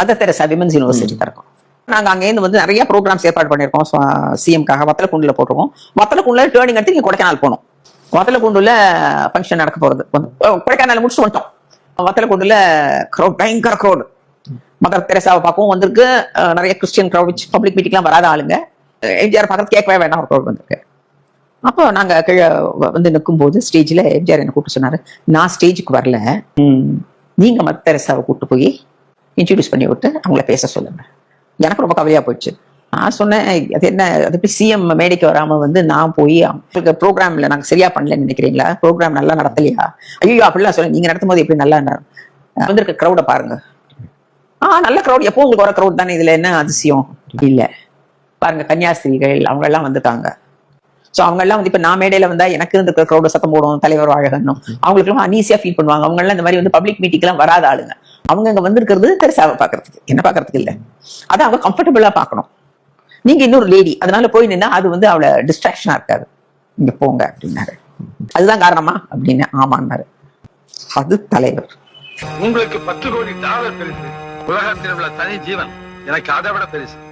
Mother Teresa women's university திறக்கும் நாங்க அங்கேருந்து வந்து நிறைய ப்ரோக்ராம்ஸ் ஏற்பாடு பண்ணியிருக்கோம். சிஎம்காக வத்தலக்குண்டுல போட்டிருக்கோம். வத்தலக்குண்டுல டேர்னிங் எடுத்து இங்க கொடைக்கானல் போனோம் வத்தலக்குண்டுல ஃபங்க்ஷன் நடக்க போறது. கொடைக்கானல் முடிச்சு வந்துட்டோம். வத்தலக்குண்டுல க்ரௌட் பயங்கர க்ரௌட் மதர் தெரசாவை பார்க்கவும் வந்திருக்கு. நிறைய கிறிஸ்டியன் க்ரௌட் பப்ளிக் மீட்டிங்லாம் வராத ஆளுங்க. எம்ஜிஆர் பார்க்கறது கேட்கவே வேண்டாம் ஒரு க்ரௌட் வந்திருக்கு. அப்போ நாங்க கீழே வந்து நிற்கும் போது ஸ்டேஜ்ல எம்ஜிஆர் என்ன கூப்பிட்டு சொன்னாரு நான் ஸ்டேஜுக்கு வரல. ம், நீங்க மதர் தெரசாவை கூப்பிட்டு போய் இன்ட்ரடியூஸ் பண்ணி விட்டு அவங்கள பேச சொல்லுங்க. எனக்கு ரொம்ப கவலையா போயிடுச்சு. நான் சொன்னேன் அது என்ன அது எப்படி சிஎம் மேடைக்கு வராம வந்து நான் போய் அவங்களுக்கு ப்ரோக்ராம்ல நாங்க சரியா பண்ணலன்னு நினைக்கிறீங்களா? ப்ரோக்ராம் நல்லா நடத்தலையா? ஐயோ அப்படிலாம் சொல்ல நீங்க நடத்தும் போது எப்படி நல்லா வந்திருக்க க்ரௌட பாருங்க. ஆ நல்ல க்ரௌட் எப்போ உங்களுக்கு வர க்ரௌட் தானே? இதுல என்ன அதிசயம்? இல்ல. பாருங்க கன்னியாஸ்திரிகள் அவங்க எல்லாம் வந்துட்டாங்க. சோ அவங்க எல்லாம் வந்து இப்ப நான் மேடையில வந்தா எனக்கு இருந்த க்ரௌட சத்தம் போடும் தலைவர் அழகன்னும் அவங்களுக்கு எல்லாம் அனீசியா ஃபீல் பண்ணுவாங்க. அவங்க எல்லாம் இந்த மாதிரி வந்து பப்ளிக் மீட்டிங் எல்லாம் வராத ஆளுங்க. அவங்க அங்க வந்திருக்கிறது பெருசாக பாக்குறதுக்கு என்ன பாக்குறதுக்கு இல்ல. அதை அவங்க கம்ஃபர்டபுளா பார்க்கணும். நீங்க இன்னொரு லேடி அதனால போய் நின்னா அது வந்து அவளை டிஸ்ட்ராக்ஷனா இருக்காது. இங்க போங்க அப்படின்னாரு. அதுதான் காரணமா? அப்படின்னு ஆமான்னாரு. அது தலைவர். உங்களுக்கு பத்து கோடி டாலர் பெருசு. உலகத்தில் உள்ள தனி ஜீவன். எனக்கு அதை விட பெருசு.